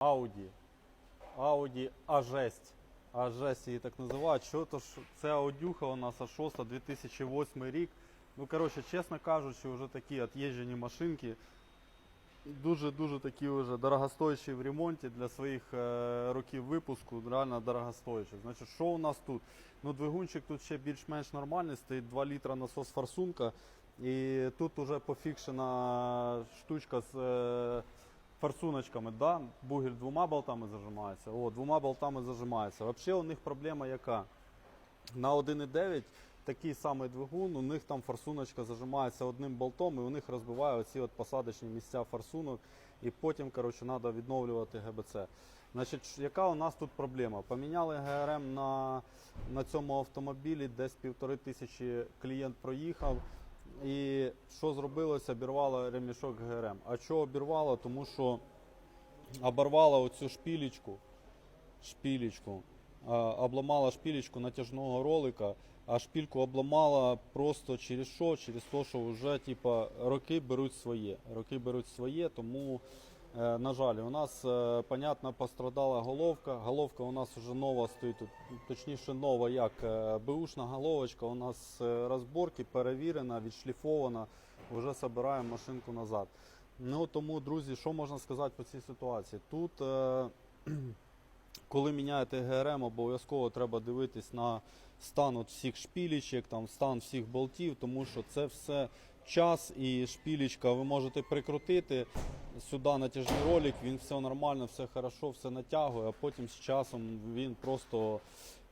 Audi. Audi A6. А6 її так називають. Що то ж це аудюха у нас А6 2008 рік. Ну, коротше, чесно кажучи, вже такі от'їжджені машинки. Дуже-дуже такі вже дорогостоящі в ремонті для своїх е, років випуску, реально дорогостоящі. Значить, що у нас тут? Ну, двигунчик тут ще більш-менш нормальний, стоїть 2 літра насос форсунка. І тут вже пофікшена штучка з е, форсуночками, да? бугель двома болтами зажимається. О, двома болтами зажимається. Взагалі у них проблема яка? На 1,9 такий самий двигун, у них там форсуночка зажимається одним болтом, і у них розбиває оці от посадочні місця форсунок, і потім коротше, треба відновлювати ГБЦ. Значить, яка у нас тут проблема? Поміняли ГРМ на, на цьому автомобілі, десь півтори тисячі клієнт проїхав. І що зробилося? Обірвало ремішок ГРМ. А що обірвало? Тому що оборвало оцю шпілечку, шпілечку, обламала шпілечку натяжного ролика, а шпільку обламала просто через що? Через те, що вже типа, роки беруть своє. Роки беруть своє, тому, на жаль, у нас, е, понятно, пострадала головка. Головка у нас вже нова стоїть, точніше нова, як е, беушна головочка. У нас е, розборки перевірена, відшліфована. Вже збираємо машинку назад. Ну тому, друзі, що можна сказати по цій ситуації? Тут, е, коли міняєте ГРМ, обов'язково треба дивитись на стан от всіх шпілічок, там стан всіх болтів, тому що це все час і шпілічка ви можете прикрутити сюди натяжний ролик, він все нормально, все хорошо, все натягує, а потім з часом він просто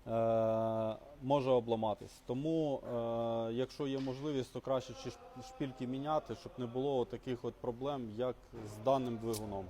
е, може обламатись. Тому, е, якщо є можливість, то краще шпільки міняти, щоб не було таких от проблем, як з даним двигуном.